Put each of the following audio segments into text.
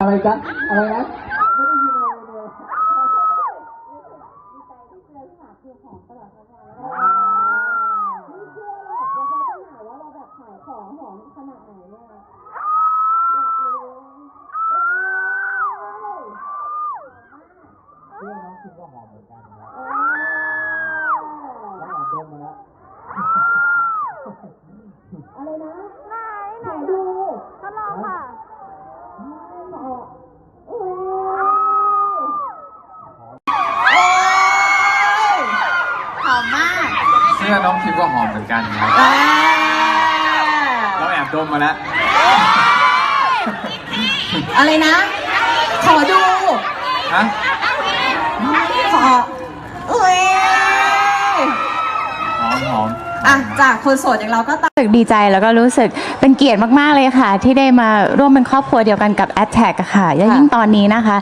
อะไรจ๊ะอะไรนะเรื่องน้องคิดว่าหอมเหมือนกันนะแล้วแอบดมมาแล้วอะไรนะ ไหนไหนไหนดูทดลองค่ะ ขอโอ้ย หอมมาก เสื้อน้องคิดว่าหอมเหมือนกันครับเราแอบดมมาแล้วอะไรนะ ขอดู ฮะขอเอ้ย หอมหอม อะจากคนโสดอย่างเราก็ตาม รู้สึกดีใจแล้วก็รู้สึกเป็นเกียรติมาก ๆ เลยค่ะ ที่ได้มาร่วมเป็นครอบครัวเดียวกันกับ a t t a c อะค่ะและยิ่งตอนนี้นะคะ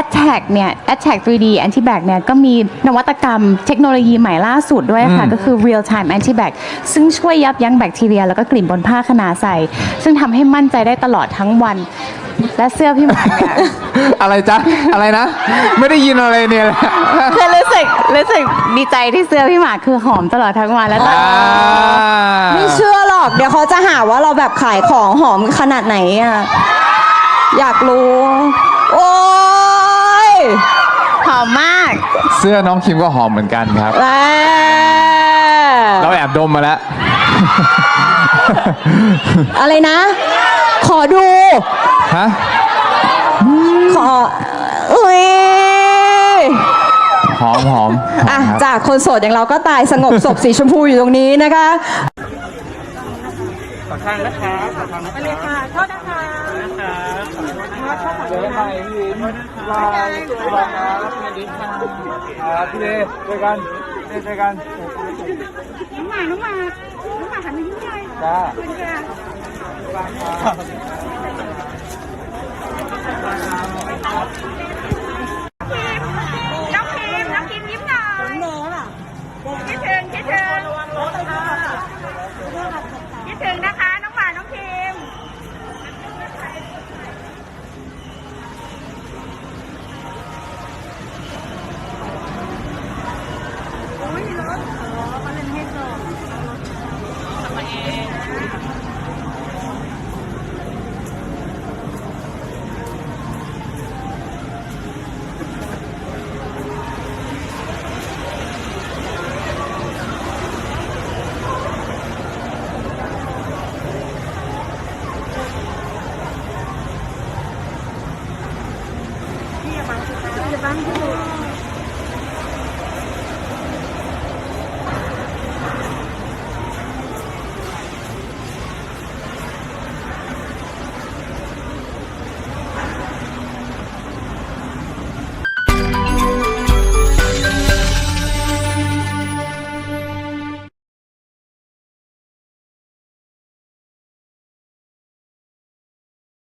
a t t a c เนี่ย a t t a c 3D Anti Bac เนี่ยก็มีนวัตกรรมเทคโนโลยีใหม่ล่าสุดด้วยค่ะอืมก็คือ Real Time Anti Bac ซึ่งช่วยยับยั้งแบคทีเรีย แล้วก็กลิ่นบนผ้าขนาใสซึ่งทำให้มั่นใจได้ตลอดทั้งวัน และเสื้อพี่หมากเนี่ยอะไรจ๊ะ อะไรนะ ไม่ได้ยินอะไรเนี่ยคือรู้สึกรู้สึกดีใจที่เสื้อพี่หมากคือหอมตลอดทั้งวันและตอนอ่าไม่เชื่อหรอก เดี๋ยวเขาจะหาว่าเราแบบขายของหอมขนาดไหนอะอยากรู้ โอ้ยหอมมากเสื้อน้องคิมก็หอมเหมือนกันครับ แล้เราแอบดมมาแล้ว อะไรนะ ขอดู ฮะ ขอเอ้ยหอมหอมหอมอะครับจากคนโสดอย่างเราก็ตายสงบศพสีชมพูอยู่ตรงนี้นะคะเจอกันใหม่พี่วินบายบายครับสวัสดีครับพี่เดเจอกันเจอกันน้องหมาน้องหมาน้องหมาหันมายิ้มหน่อยจ้า Thank you. เ